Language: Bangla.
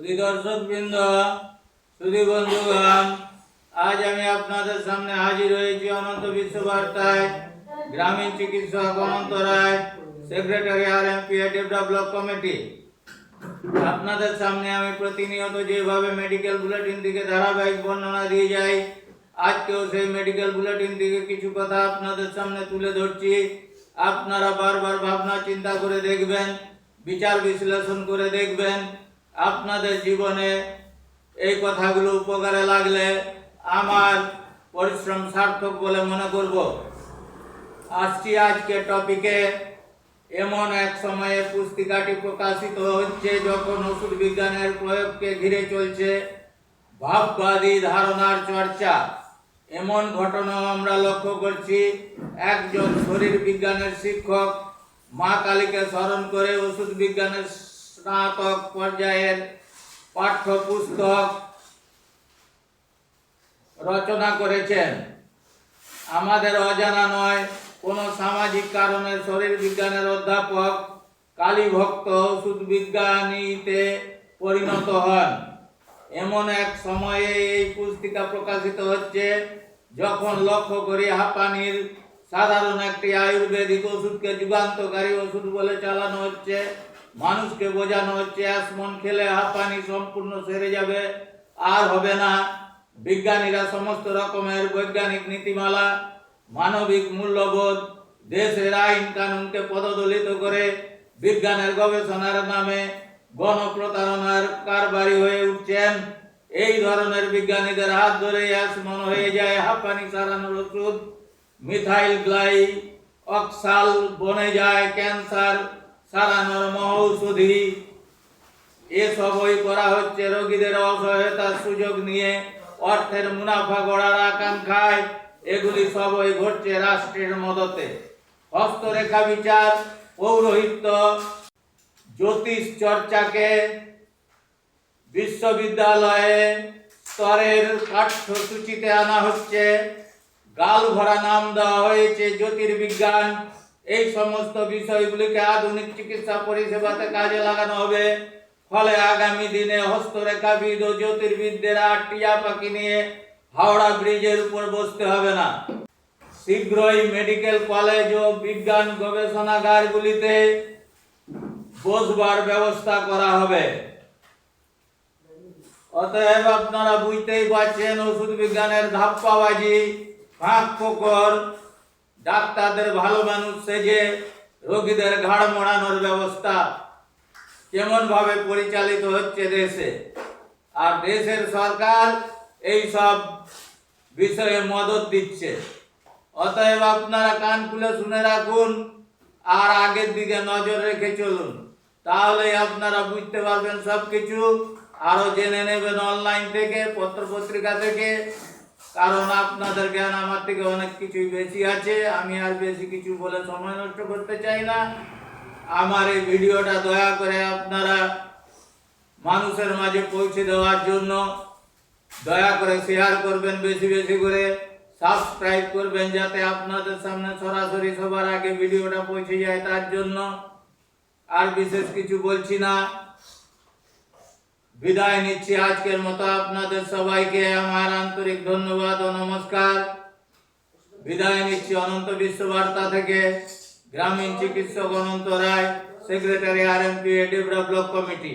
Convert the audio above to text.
সুধী দর্শকবৃন্দ সুধী বন্ধুগণ আজ আমি আপনাদের সামনে হাজির হয়েছি অনন্ত বিশ্ব বার্তায় গ্রামীণ চিকিৎসক Ananta Roy, secretary R M P develop committee. আপনাদের সামনে আমি প্রতিনিয়ত যেভাবে মেডিকেল বুলেটিন থেকে ধারাবাহিক বর্ণনা দিয়ে যাই, আজকেও সেই মেডিকেল বুলেটিন থেকে কিছু কথা আপনাদের সামনে তুলে ধরছি। আপনারা বারবার ভাবনা চিন্তা করে দেখবেন, বিচার বিশ্লেষণ করে দেখবেন আপনাদের জীবনে এই কথাগুলো উপকারে লাগলে আমার পরিশ্রম সার্থক বলে মনে করব। আসছি আজকে টপিকে এমন এক সময়ে পুস্তিকাটি প্রকাশিত হচ্ছে যখন ওষুধ বিজ্ঞানের প্রয়োগকে ঘিরে চলছে ভাববাদী ধারণার চর্চা। এমন ঘটনা আমরা লক্ষ্য করছি। একজন শরীর বিজ্ঞানের শিক্ষক মা কালীকে স্মরণ করে ওষুধ বিজ্ঞানের স্নাতক পর্যায়ের পাঠ্যপুস্তক রচনা করেছেন। আমাদের অজানা নয়, কোনো সামাজিক কারণে শরীর বিজ্ঞানের অধ্যাপক কালীভক্ত ওষুধ বিজ্ঞানীতে পরিণত হন। এমন এক সময়ে এই পুস্তিকা প্রকাশিত হচ্ছে, যখন লক্ষ্য করি হাঁপানির সাধারণ একটি আয়ুর্বেদিক ওষুধকে যুগান্তকারী ওষুধ বলে চালানো হচ্ছে। মানুষকে বোঝানো হচ্ছে অ্যাসমন খেলে হাঁপানি সম্পূর্ণ সেরে যাবে। আর হবে না। বিজ্ঞানীরা সমস্ত রকমের বৈজ্ঞানিক নীতিমালা, মানবিক মূল্যবোধ, দেশের আইন কানুনকে পদদলিত করে বিজ্ঞানের গবেষণার নামে গণপ্রতারণার কারবারি হয়ে উঠছেন। এই ধরনের বিজ্ঞানীদের হাত ধরে আসমন হয়ে যায় হাঁপানি সারানোর ওষুধ, মিথাইল গ্লাই, অক্সাল বনে যায়, ক্যান্সার সারানোর মহৌষধি এসবই করা হচ্ছে রোগীদের অসহায়তার সুযোগ নিয়ে। অর্থের মুনাফা গড়ার আকাঙ্ক্ষায় এগুলি সবই ঘটছে রাষ্ট্রের মদতে। হস্তরেখা বিচার, পৌরোহিত্য, জ্যোতিষ চর্চাকে বিশ্ববিদ্যালয়ে স্তরের পাঠ্যসূচিতে আনা হচ্ছে। গাল ভরা নাম দেওয়া হয়েছে জ্যোতির্বিজ্ঞান এই সমস্ত বিষয়গুলিকে আধুনিক চিকিৎসা পরিষেবাতে কাজে লাগানো হবে। ফলে আগামী দিনে হস্তরেখাবিদ ও জ্যোতির্বিদদের আর টিয়া পাখি নিয়ে হাওড়া ব্রিজের উপর বসতে হবে না। শীঘ্রই মেডিকেল কলেজ ও বিজ্ঞান গবেষণাগারগুলিতে বসবার ব্যবস্থা করা হবে। অতএব আপনারা বুঝতেই পারছেন, ওষুধ বিজ্ঞানের ধাপ্পাবাজি, ফাঁক ফোকর ডাক্তারদের ভালো মানুষ সেজে রোগীদের ঘাড় মোড়ানোর ব্যবস্থা কেমন ভাবে পরিচালিত হচ্ছে দেশে। আর দেশের সরকার এই সব বিষয়ে মদত দিচ্ছে। অতএব আপনারা কান খুলে শুনে রাখুন, আর আগের দিকে নজর রেখে চলুন। তাহলে আপনারা বুঝতে পারবেন সব কিছু আরও জেনে নেবেন অনলাইন থেকে পত্র পত্রিকা থেকে। কারণ আপনাদের জ্ঞান আমার থেকে অনেক কিছুই বেশি আছে। আমি আর বেশি কিছু বলে সময় নষ্ট করতে চাই না। আমার এই ভিডিওটা দয়া করে আপনারা মানুষের মাঝে পৌঁছে দেওয়ার জন্য দয়া করে শেয়ার করবেন বেশি বেশি করে। সাবস্ক্রাইব করবেন যাতে আপনাদের সামনে সরাসরি সবার আগে ভিডিওটা পৌঁছে যায় তার জন্য। আর বিশেষ কিছু বলছি না। বিদায় নিচ্ছি আজকের মতো আপনাদের সবাইকে আমার আন্তরিক ধন্যবাদ ও নমস্কার বিদায় নিচ্ছি অনন্ত বিশ্ববার্তা থেকে গ্রামীণ চিকিৎসক Ananta Roy secretary R M P develop committee